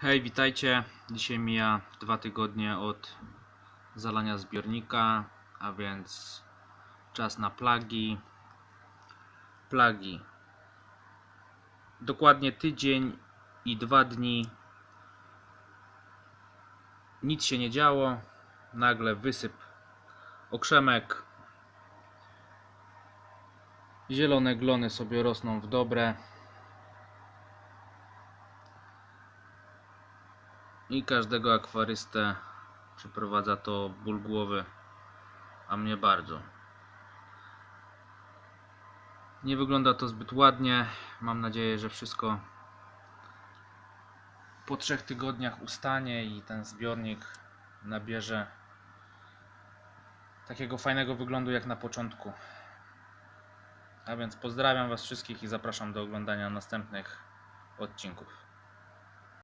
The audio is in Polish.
Hej, witajcie. Dzisiaj mija dwa tygodnie od zalania zbiornika, a więc czas na plagi. Plagi. Dokładnie tydzień i dwa dni. Nic się nie działo. Nagle wysyp okrzemek. Zielone glony sobie rosną w dobre. I każdego akwarystę przyprowadza to ból głowy, a mnie bardzo. Nie wygląda to zbyt ładnie. Mam nadzieję, że wszystko po trzech tygodniach ustanie i ten zbiornik nabierze takiego fajnego wyglądu jak na początku. A więc pozdrawiam Was wszystkich i zapraszam do oglądania następnych odcinków.